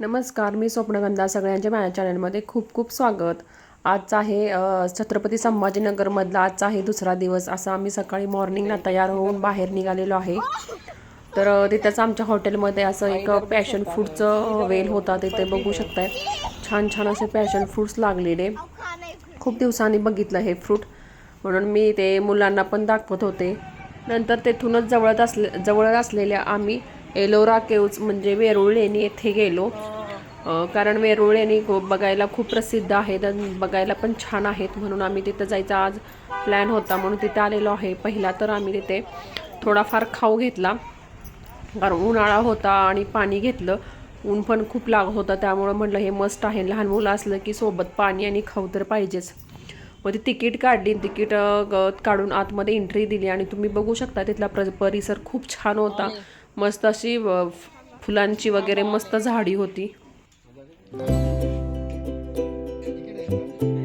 नमस्कार मी स्वप्नगंधा. सगळ्यांच्या माझ्या चॅनलमध्ये खूप खूप स्वागत. आजचा आहे छत्रपती संभाजीनगरमधला आजचा आहे दुसरा दिवस असा आम्ही सकाळी मॉर्निंगला तयार होऊन बाहेर निघालेलो आहे. तर तिथंच आमच्या हॉटेलमध्ये असं एक पॅशन फूडचं वेल होता. तिथे बघू शकताय. छान छान असे पॅशन फ्रूट्स लागलेले. खूप दिवसांनी बघितलं हे फ्रूट म्हणून मी ते मुलांना पण दाखवत होते. नंतर तेथूनच जवळच असले जवळच असलेल्या आम्ही एलोरा केव्ज म्हणजे वेरूळ लेणी येथे गेलो. कारण वेरूळ लेणी खू- बघायला खूप प्रसिद्ध आहेत आणि बघायला पण छान आहेत. म्हणून आम्ही तिथं जायचा आज प्लॅन होता. म्हणून तिथे आलेलो आहे. पहिला तर आम्ही तिथे थोडाफार खाऊ घेतला. कारण उन्हाळा होता आणि पाणी घेतलं. ऊन पण खूप लागत होता. त्यामुळं म्हटलं हे मस्त आहे. लहान मुलं असलं की सोबत पाणी आणि खाऊ तर पाहिजेच. मग ती तिकीट काढली. तिकीट ग- काढून आतमध्ये एंट्री दिली आणि तुम्ही बघू शकता तिथला प्र परिसर खूप छान होता. मस्त अशी फुलांची वगैरे मस्त झाडी होती. Thank you.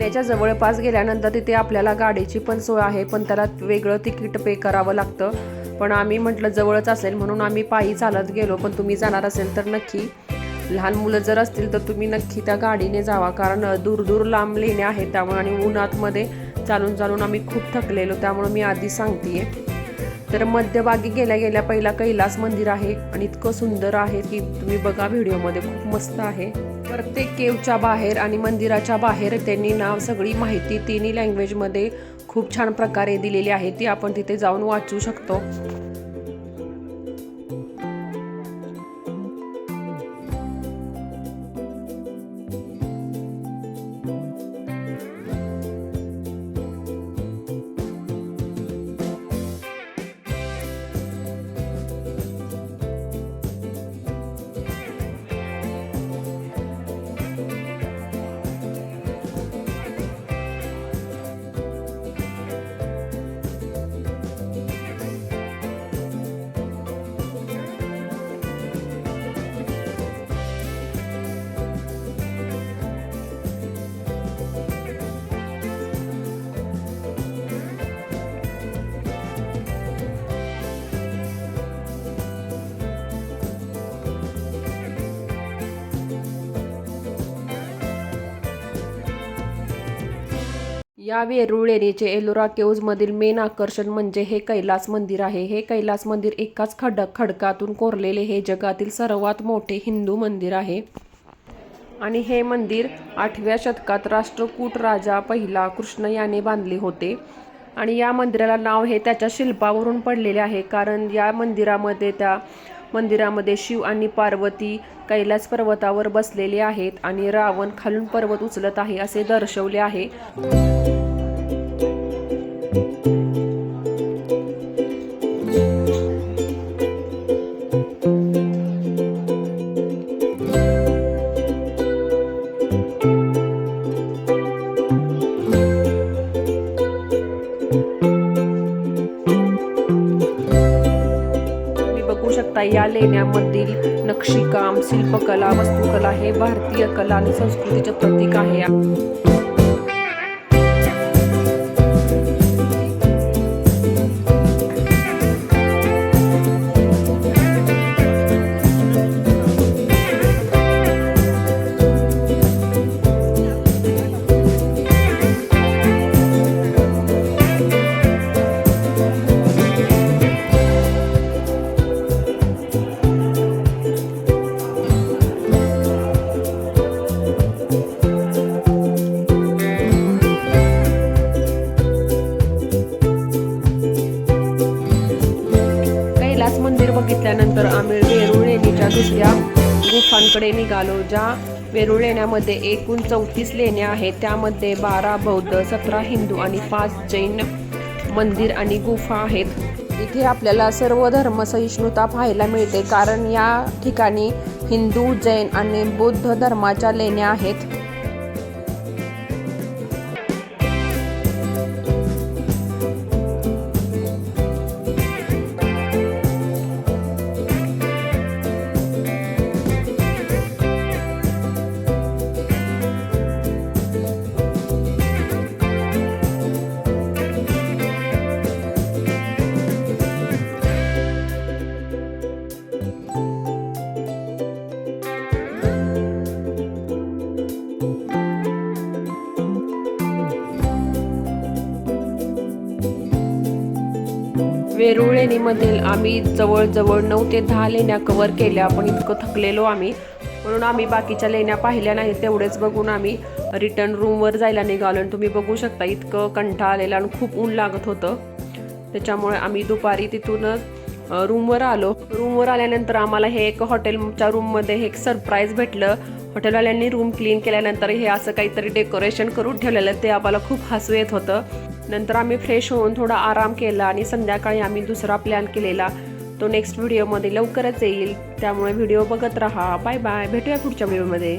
लेण्याच्या जवळपास गेल्यानंतर तिथे आपल्याला गाडीची पण सोय आहे पण त्याला वेगळं तिकीट पे करावं लागतं. पण आम्ही म्हटलं जवळच असेल म्हणून आम्ही पायी चालत गेलो. पण तुम्ही जाणार असेल तर नक्की लहान मुलं जर असतील तर तुम्ही नक्की त्या गाडीने जावा. कारण दूर दूर लांब लेण्या आहेत त्यामुळे आणि उन्हातमध्ये चालून चालून आम्ही खूप थकलेलो. त्यामुळे मी आधी सांगतेय. तर मध्यभागी गेल्या गेल्या पहिला कैलास मंदिर आहे आणि इतकं सुंदर आहे की तुम्ही बघा व्हिडिओमध्ये खूप मस्त आहे. प्रत्येक केवच्या बाहेर आणि मंदिराच्या बाहेर त्यांनी नाव सगळी माहिती तिन्ही लँग्वेजमध्ये खूप छान प्रकारे दिलेली आहे ती आपण तिथे जाऊन वाचू शकतो. या वेरूळ लेणीचे एलोरा केव्जमधील मेन आकर्षण म्हणजे हे कैलास मंदिर आहे. हे कैलास मंदिर एकाच खड खडकातून कोरलेले हे जगातील सर्वात मोठे हिंदू मंदिर आहे. आणि हे मंदिर आठव्या शतकात राष्ट्रकूट राजा पहिला कृष्ण याने बांधले होते. आणि या मंदिराला नाव हे त्याच्या शिल्पावरून पडलेले आहे. कारण या मंदिरामध्ये त्या मंदिरामध्ये शिव आणि पार्वती कैलास पर्वतावर बसलेले आहेत आणि रावण खालून पर्वत उचलत आहे असे दर्शवले आहे. या लेण्यामधील नक्षीकाम शिल्पकला वस्तुकला हे भारतीय कला आणि संस्कृतीचे प्रतीक आहे. बघितल्यानंतर आम्ही वेरूळ लेणीच्या दुसऱ्या गुफांकडे निघालो ज्या वेरूळ लेण्यामध्ये एकूण चौतीस लेण्या आहेत. त्यामध्ये बारा बौद्ध सतरा हिंदू आणि पाच जैन मंदिर आणि गुफा आहेत. इथे आपल्याला सर्व धर्मसहिष्णुता पाहायला मिळते कारण या ठिकाणी हिंदू जैन आणि बौद्ध धर्माच्या लेण्या आहेत. वेरूळ लेणीमधील आम्ही जवळजवळ नऊ ते दहा लेण्या कवर केल्या. पण इतकं थकलेलो आम्ही. म्हणून आम्ही बाकीच्या लेण्या पाहिल्या नाही तेवढेच बघून आम्ही रिटर्न रूमवर जायला निघालो आणि तुम्ही बघू शकता इतकं कंठा आलेला आणि खूप ऊन लागत होतं. त्याच्यामुळे आम्ही दुपारी तिथूनच रूमवर आलो. रूमवर आल्यानंतर आम्हाला हे एक हॉटेलच्या रूममध्ये हे एक सरप्राईज भेटलं. हॉटेलवाल्यांनी रूम क्लीन केल्यानंतर हे असं काहीतरी डेकोरेशन करून ठेवलेलं ते आम्हाला खूप हसू येत होतं. नंतर आम्ही फ्रेश होऊन थोडा आराम केला आणि संध्याकाळी आम्ही दुसरा प्लॅन केलेला. तो नेक्स्ट व्हिडिओमध्ये लवकरच येईल. त्यामुळे व्हिडिओ बघत राहा. बाय बाय भेटूया पुढच्या व्हिडिओमध्ये